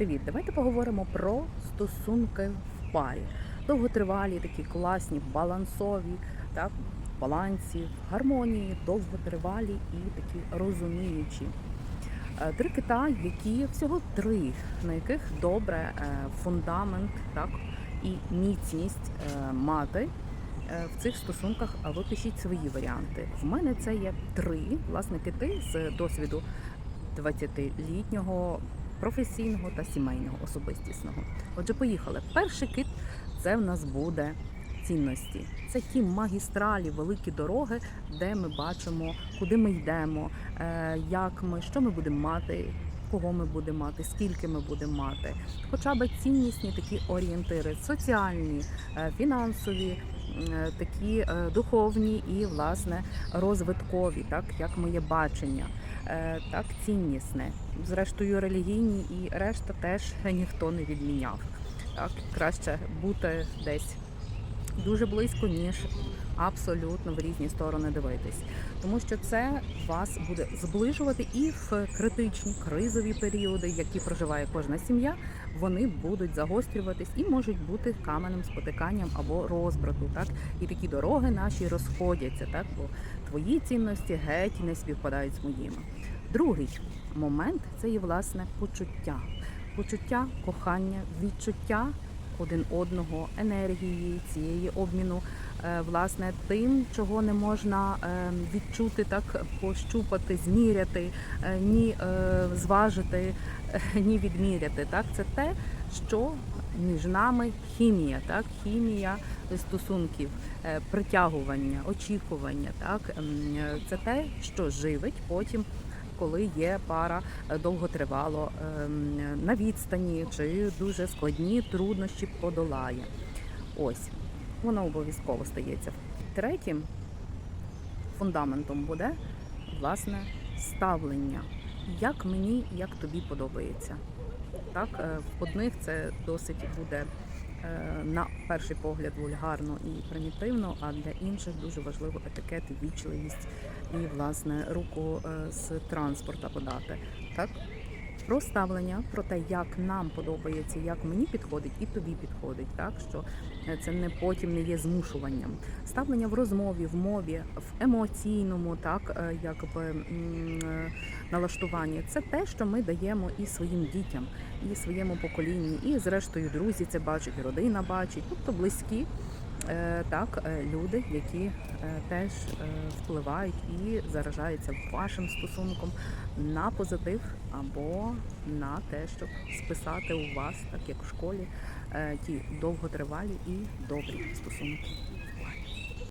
Привіт! Давайте поговоримо про стосунки в парі. Довготривалі, такі класні, балансові, так, в балансі, в гармонії, довготривалі і такі розуміючі. Е, Три кита, які всього три, на яких добре е, фундамент, так і міцність е, мати в цих стосунках. Ви пишіть свої варіанти. В мене це є три власне кити з досвіду 20-літнього професійного та сімейного особистісного. Отже, поїхали. Перший кит це в нас буде цінності. Це ті магістралі, великі дороги, де ми бачимо, куди ми йдемо, е, як ми, що ми будемо мати. Кого ми будемо мати, скільки ми будемо мати, хоча б ціннісні такі орієнтири, соціальні, е, фінансові, е, такі духовні і власне розвиткові, так як моє бачення, так ціннісне. Зрештою, релігійні і решта теж ніхто не відміняв. Так, краще бути десь дуже близько, ніж абсолютно в різні сторони дивитись. Тому що це вас буде зближувати і в критичні кризові періоди, які проживає кожна сім'я, вони будуть загострюватись і можуть бути каменем спотиканням або розбрату. Так і такі дороги наші розходяться, так бо твої цінності геть не співпадають з моїми. Другий момент це є власне почуття, почуття кохання, відчуття один одного, енергії цієї обміну, е, власне, тим, чого не можна е, відчути, так пощупати, зміряти, е, ні зважити, ні відміряти. Так, це те, що між нами хімія, так, хімія стосунків, притягування, очікування, так, це те, що живить потім коли є пара е, довготривало ем, на відстані чи дуже складні труднощі подолає. Ось воно обов'язково стається. Третім фундаментом буде власне ставлення, як мені, як тобі подобається. Так, е, в одних це досить буде на перший погляд вульгарно і примітивно, а для інших дуже важливо етикет, вічливість і власне руку е, з транспорта подати. Так про ставлення, про те, як нам подобається, як мені підходить, і тобі підходить, так що е, це не потім не є змушуванням. Ставлення в розмові, в мові, в емоційному, так е, якби е, налаштуванні. Це те, що ми даємо і своїм дітям, і своєму поколінню, і зрештою друзі це бачать, і родина бачить, тобто близькі. Е, Так, е, люди, які е, теж впливають і заражаються вашим стосунком на позитив або на те, щоб списати у вас, так як в школі, ті довготривалі і добрі стосунки.